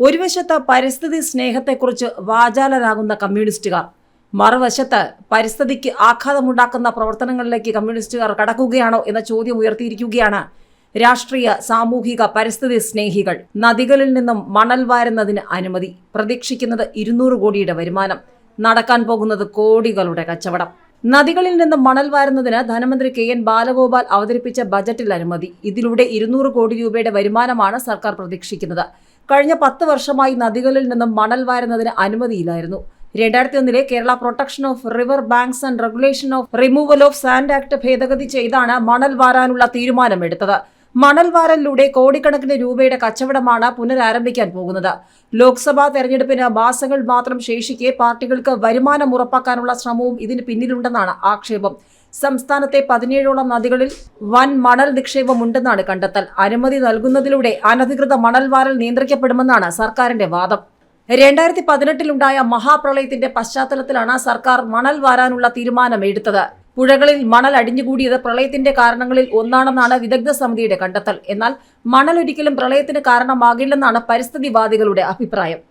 ഒരു വശത്ത് പരിസ്ഥിതി സ്നേഹത്തെക്കുറിച്ച് വാചാലരാകുന്ന കമ്മ്യൂണിസ്റ്റുകാർ മറുവശത്ത് പരിസ്ഥിതിക്ക് ആഘാതമുണ്ടാക്കുന്ന പ്രവർത്തനങ്ങളിലേക്ക് കമ്മ്യൂണിസ്റ്റുകാർ കടക്കുകയാണോ എന്ന ചോദ്യം ഉയർത്തിയിരിക്കുകയാണ് രാഷ്ട്രീയ സാമൂഹിക പരിസ്ഥിതി സ്നേഹികൾ. നദികളിൽ നിന്നും മണൽ വാരുന്നതിന് അനുമതി. പ്രതീക്ഷിക്കുന്നത് ഇരുന്നൂറ് കോടിയുടെ വരുമാനം. നടക്കാൻ പോകുന്നത് കോടികളുടെ കച്ചവടം. നദികളിൽ നിന്നും മണൽ വാരുന്നതിന് ധനമന്ത്രി കെ എൻ ബാലഗോപാൽ അവതരിപ്പിച്ച ബജറ്റിൽ അനുമതി. ഇതിലൂടെ ഇരുന്നൂറ് കോടി രൂപയുടെ വരുമാനമാണ് സർക്കാർ പ്രതീക്ഷിക്കുന്നത്. കഴിഞ്ഞ പത്ത് വർഷമായി നദികളിൽ നിന്നും മണൽ വാരുന്നതിന് അനുമതിയില്ലായിരുന്നു. രണ്ടായിരത്തി ഒന്നിലെ Kerala protection of river banks and regulation of removal of sand act ഭേദഗതി ചെയ്താണ് മണൽ വാരാനുള്ള തീരുമാനമെടുത്തത്. മണൽ വാരലിലൂടെ കോടിക്കണക്കിന് രൂപയുടെ കച്ചവടമാണ് പുനരാരംഭിക്കാൻ പോകുന്നത്. ലോക്സഭാ തെരഞ്ഞെടുപ്പിന് മാസങ്ങൾ മാത്രം ശേഷിക്കെ പാർട്ടികൾക്ക് വരുമാനം ഉറപ്പാക്കാനുള്ള ശ്രമവും ഇതിന് പിന്നിലുണ്ടെന്നാണ് ആക്ഷേപം. സംസ്ഥാനത്തെ പതിനേഴോളം നദികളിൽ വൻ മണൽ നിക്ഷേപമുണ്ടെന്നാണ് കണ്ടെത്തൽ. അനുമതി നൽകുന്നതിലൂടെ അനധികൃത മണൽവാരൽ നിയന്ത്രിക്കപ്പെടുമെന്നാണ് സർക്കാരിന്റെ വാദം. രണ്ടായിരത്തി പതിനെട്ടിലുണ്ടായ മഹാപ്രളയത്തിന്റെ പശ്ചാത്തലത്തിലാണ് സർക്കാർ മണൽ വാരാനുള്ള തീരുമാനമെടുത്തത്. പുഴകളിൽ മണൽ അടിഞ്ഞുകൂടിയത് പ്രളയത്തിന്റെ കാരണങ്ങളിൽ ഒന്നാണെന്നാണ് വിദഗ്ധ സമിതിയുടെ കണ്ടെത്തൽ. എന്നാൽ മണൽ ഒരിക്കലും പ്രളയത്തിന് കാരണമാകില്ലെന്നാണ് പരിസ്ഥിതിവാദികളുടെ അഭിപ്രായം.